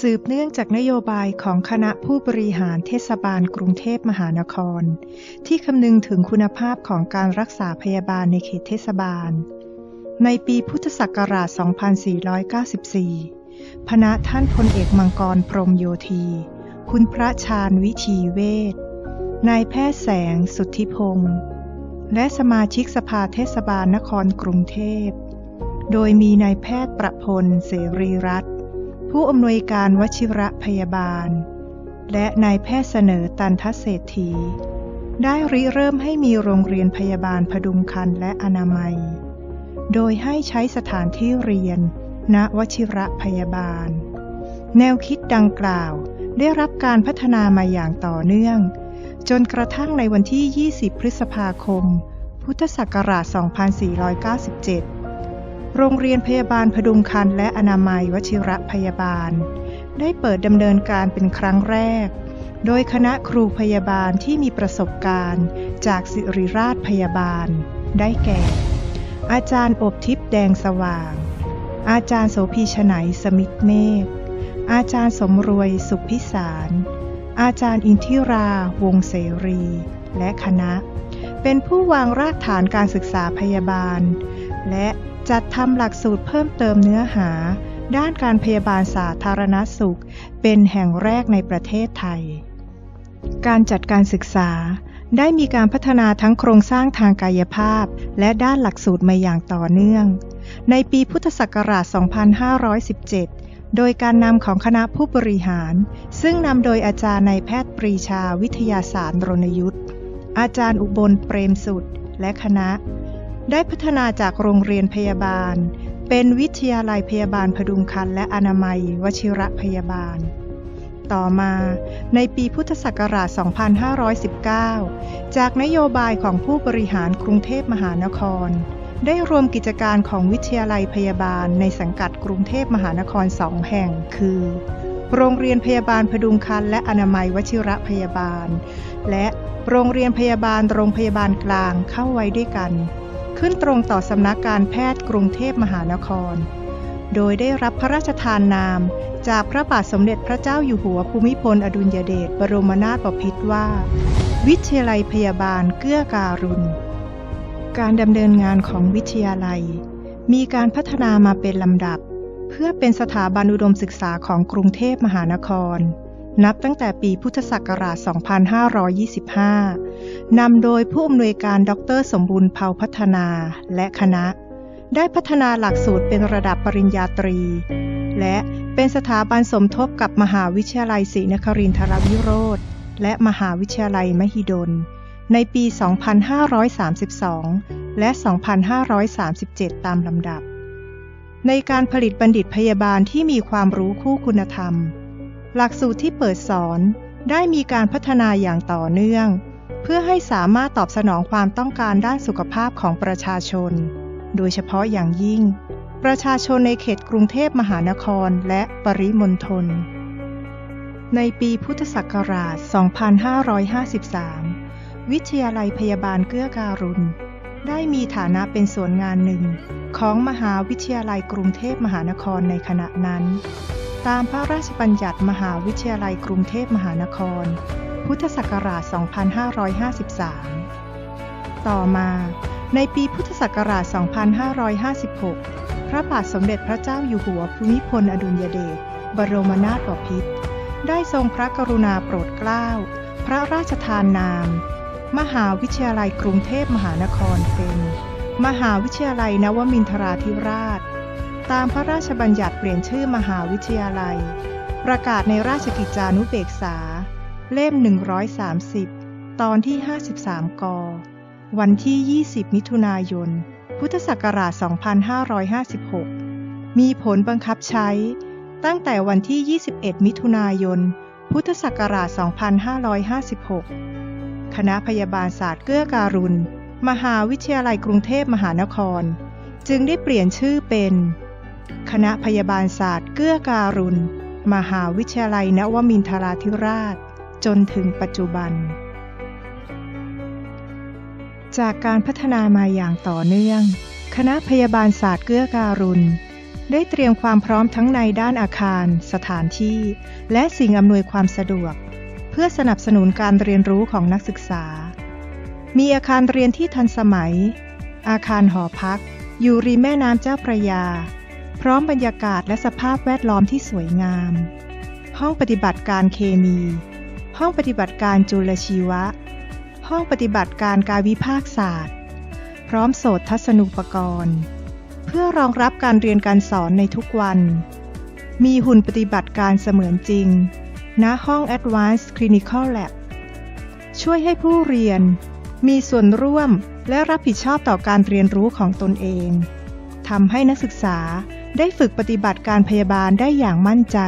สืบเนื่องจากนโยบายของคณะผู้บริหารเทศบาลกรุงเทพมหานคร ที่คำนึงถึงคุณภาพของการรักษาพยาบาลในเขตเทศบาล ในปีพุทธศักราช 2494 พณะท่านพลเอกมังกรพรมโยธี คุณพระชาญวิธีเวศนายแพทย์แสงสุทธิพงศ์และสมาชิกสภาเทศบาลนครกรุงเทพ โดยมีนายแพทย์ประพลเสรีรัตน์ ผู้อำนวยการวชิระพยาบาล และนายแพทย์เสนอตันทเศรษฐี ได้ริเริ่มให้มีโรงเรียนพยาบาลพดุงคันและอนามัย โดยให้ใช้สถานที่เรียน ณวชิระพยาบาล แนวคิดดังกล่าวได้รับการพัฒนามาอย่างต่อเนื่อง จนกระทั่งในวันที่ 20 พฤษภาคม พุทธศักราช 2497 โรงเรียนพยาบาลพดุงคันและอนามัยวชิระพยาบาล ได้เปิดดำเนินการเป็นครั้งแรก โดยคณะครูพยาบาลที่มีประสบการณ์จากสิริราชพยาบาล ได้แก่ อาจารย์อบทิพย์แดงสว่าง อาจารย์โสพีชไหนสมิทธเมฆอาจารย์สมรวยสุขพิสาร อาจารย์อินทิราวงเสรี และคณะ เป็นผู้วางรากฐานการศึกษาพยาบาล และจัดทำหลักสูตรเพิ่มเติมเนื้อหา ด้านการพยาบาลสาธารณสุข เป็นแห่งแรกในประเทศไทย การจัดการศึกษาได้มีการพัฒนาทั้งโครงสร้างทางกายภาพ และด้านหลักสูตรมาอย่างต่อเนื่อง ในปีพุทธศักราช 2517 โดยการนำของคณะผู้บริหาร ซึ่งนำโดยอาจารย์นายแพทย์ปรีชาวิทยาศาสตร์รณยุทธ์อาจารย์อุบลเปรมสุด และคณะ ได้พัฒนาจากโรงเรียนพยาบาล เป็นวิทยาลัยพยาบาลพดุงคันและอนามัยวชิระพยาบาล ต่อมาในปีพุทธศักราช 2519 จากนโยบายของผู้บริหารกรุงเทพมหานคร ได้รวมกิจการของวิทยาลัยพยาบาลในสังกัดกรุงเทพมหานครสองแห่ง คือ โรงเรียนพยาบาลพดุงคันและอนามัยวชิระพยาบาล และโรงเรียนพยาบาลโรงพยาบาลกลางเข้าไว้ด้วยกัน ขึ้นตรงต่อสำนักการแพทย์กรุงเทพมหานคร โดยได้รับพระราชทานนาม จากพระบาทสมเด็จพระเจ้าอยู่หัวภูมิพลอดุลยเดชบรมนาถบพิตรว่า วิทยาลัยพยาบาลเกื้อการุณ การดำเนินงานของวิทยาลัย มีการพัฒนามาเป็นลำดับ เพื่อเป็นสถาบันอุดมศึกษาของกรุงเทพมหานคร นับตั้งแต่ปีพุทธศักราช 2525 นำโดยผู้อำนวยการดรสมบูรณ์เผ่าพัฒนาและคณะ ได้พัฒนาหลักสูตรเป็นระดับปริญญาตรี และเป็นสถาบันสมทบกับมหาวิทยาลัยศรีนครินทรวิโรธและมหาวิทยาลัยมหิดล ในปี 2532 และ 2537 ตามลำดับ ในการผลิตบัณฑิตพยาบาลที่มีความรู้คู่คุณธรรม หลักสูตรที่เปิดสอนได้มีการพัฒนาอย่างต่อเนื่อง เพื่อให้สามารถตอบสนองความต้องการด้านสุขภาพของประชาชน โดยเฉพาะอย่างยิ่ง ประชาชนในเขตกรุงเทพมหานครและปริมณฑลในปีพุทธศักราช 2553 วิทยาลัยพยาบาลเกื้อการุณ ได้มีฐานะเป็นส่วนงานหนึ่ง ของมหาวิทยาลัยกรุงเทพมหานครในขณะนั้น ตามพระราชบัญญัติมหาวิทยาลัยกรุงเทพมหานคร พุทธศักราช 2553 ต่อมา ในปีพุทธศักราช 2556 พระบาทสมเด็จพระเจ้าอยู่หัวภูมิพลอดุลยเดช บรมนาถบพิตร ได้ทรงพระกรุณาโปรดเกล้า พระราชทานนาม มหาวิทยาลัยกรุงเทพมหานครเป็น มหาวิทยาลัยนวมินทราธิราช ตามพระราชบัญญัติเปลี่ยนชื่อมหาวิทยาลัย ประกาศในราชกิจจานุเบกษา เล่ม 130 ตอนที่ 53 ก วันที่ 20 มิถุนายน พุทธศักราช 2556 มีผลบังคับใช้ตั้งแต่วันที่ 21 มิถุนายน พุทธศักราช 2556 คณะพยาบาลศาสตร์เกื้อการุณ มหาวิทยาลัยกรุงเทพมหานคร จึงได้เปลี่ยนชื่อเป็น คณะพยาบาลศาสตร์เกื้อการุณ มหาวิทยาลัยนวมินทราธิราช จนถึงปัจจุบัน จากการพัฒนามาอย่างต่อเนื่อง คณะพยาบาลศาสตร์เกื้อการุณ ได้เตรียมความพร้อมทั้งในด้านอาคาร สถานที่ และสิ่งอำนวยความสะดวก เพื่อสนับสนุนการเรียนรู้ของนักศึกษา มีอาคารเรียนที่ทันสมัย อาคารหอพัก อยู่ริมแม่น้ำเจ้าพระยา พร้อมบรรยากาศและสภาพแวดล้อมที่สวยงาม ห้องปฏิบัติการเคมี ห้องปฏิบัติการจุลชีวะ ห้องปฏิบัติการการวิภาคศาสตร์ พร้อมโสตทัศนูปกรณ์ เพื่อรองรับการเรียนการสอนในทุกวัน มีหุ่นปฏิบัติการเสมือนจริง ณ ห้อง Advanced Clinical Lab ช่วยให้ผู้เรียน มีส่วนร่วมและรับผิดชอบต่อการเรียนรู้ของตนเองทำให้นักศึกษา ได้ฝึกปฏิบัติการพยาบาลได้อย่างมั่นใจ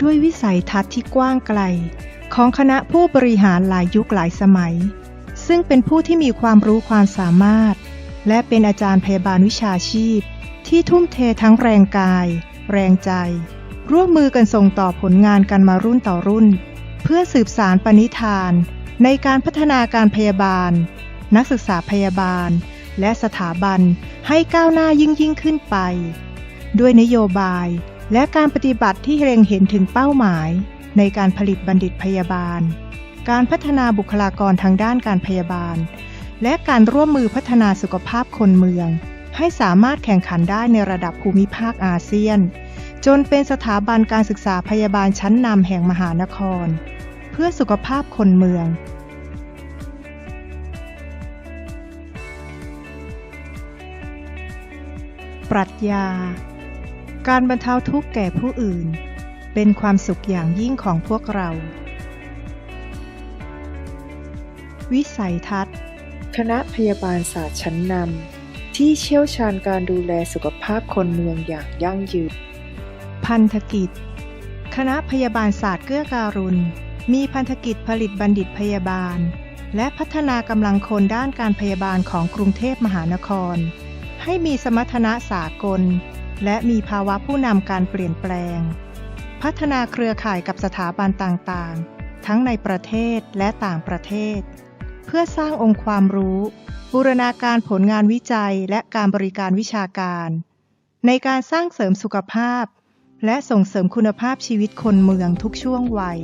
ด้วยวิสัยทัศน์ที่กว้างไกล ของคณะผู้บริหารหลายยุคหลายสมัย ซึ่งเป็นผู้ที่มีความรู้ความสามารถ และเป็นอาจารย์พยาบาลวิชาชีพ ที่ทุ่มเททั้งแรงกาย แรงใจ ร่วมมือกันส่งต่อผลงานกันมารุ่นต่อรุ่น เพื่อสืบสารปณิธาน ในการพัฒนาการพยาบาล นักศึกษาพยาบาล และสถาบันให้ก้าวหน้ายิ่งยิ่งขึ้นไป ด้วยนโยบายและการปฏิบัติที่เล็งเห็นถึงเป้าหมาย ในการผลิตบัณฑิตพยาบาล การพัฒนาบุคลากรทางด้านการพยาบาล และการร่วมมือพัฒนาสุขภาพคนเมือง ให้สามารถแข่งขันได้ในระดับภูมิภาคอาเซียน จนเป็นสถาบันการศึกษาพยาบาลชั้นนำแห่งมหานคร เพื่อสุขภาพคนเมือง รัชญา การบรรเทาทุกข์แก่ผู้อื่น เป็นความสุขอย่างยิ่งของพวกเรา วิสัยทัศน์ คณะพยาบาลศาสตร์ชั้นนำที่เชี่ยวชาญการดูแลสุขภาพคนเมืองอย่างยั่งยืน พันธกิจ คณะพยาบาลศาสตร์เกื้อการุณ มีพันธกิจผลิตบัณฑิตพยาบาล และพัฒนากำลังคนด้านการพยาบาลของกรุงเทพมหานคร ให้มีสมรรถนะสากล และมีภาวะผู้นำการเปลี่ยนแปลง พัฒนาเครือข่ายกับสถาบันต่างๆ ทั้งในประเทศและต่างประเทศ เพื่อสร้างองค์ความรู้ บูรณาการผลงานวิจัยและการบริการวิชาการ ในการสร้างเสริมสุขภาพ และส่งเสริมคุณภาพชีวิตคนเมืองทุกช่วงวัย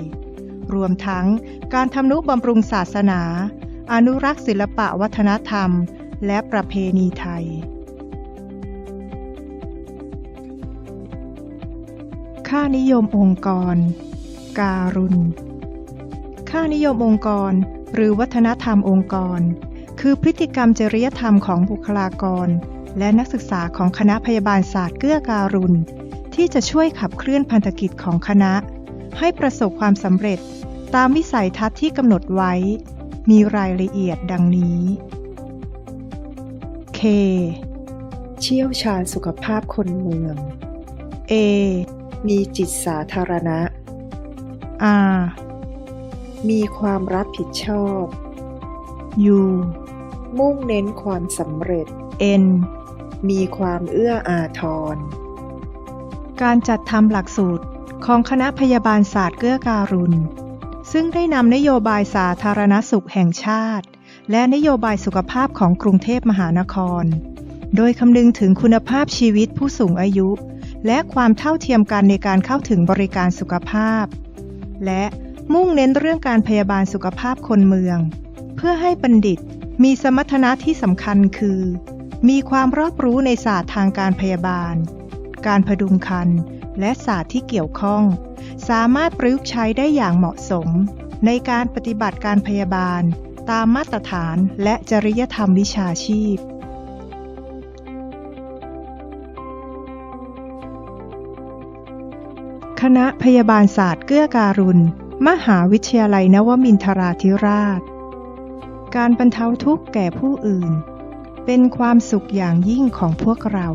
รวมทั้งการทำนุบำรุงศาสนา อนุรักษ์ศิลปะวัฒนธรรม และประเพณีไทย ค่านิยมองค์กร การุณ ค่านิยมองค์กร หรือวัฒนธรรมองค์กร คือพฤติกรรมจริยธรรมของบุคลากร และนักศึกษาของคณะพยาบาลศาสตร์เกื้อการุณ ที่จะช่วยขับเคลื่อนพันธกิจของคณะ ให้ประสบความสำเร็จตามวิสัยทัศน์ที่กำหนดไว้ มีรายละเอียดดังนี้ K เชี่ยวชาญสุขภาพคนเมือง A มีจิตสาธารณะ R มีความรับผิดชอบ U มุ่งเน้นความสำเร็จ N มีความเอื้ออาทร การจัดทำหลักสูตรของคณะพยาบาลศาสตร์เกื้อการุณ ซึ่งได้นำนโยบายสาธารณสุขแห่งชาติ และนโยบายสุขภาพของกรุงเทพมหานคร โดยคำนึงถึงคุณภาพชีวิตผู้สูงอายุ และความเท่าเทียมกันในการเข้าถึงบริการสุขภาพ และมุ่งเน้นเรื่องการพยาบาลสุขภาพคนเมือง เพื่อให้บัณฑิตมีสมรรถนะที่สำคัญคือ มีความรอบรู้ในศาสตร์ทางการพยาบาล การพดุงครรภ์และศาสตร์ที่เกี่ยวข้อง สามารถประยุกต์ใช้ได้อย่างเหมาะสม ในการปฏิบัติการพยาบาล ตามมาตรฐานและจริยธรรมวิชาชีพ คณะพยาบาลศาสตร์เกื้อการุณ มหาวิทยาลัยนวมินทราธิราช การบรรเทาทุกข์แก่ผู้อื่น เป็นความสุขอย่างยิ่งของพวกเรา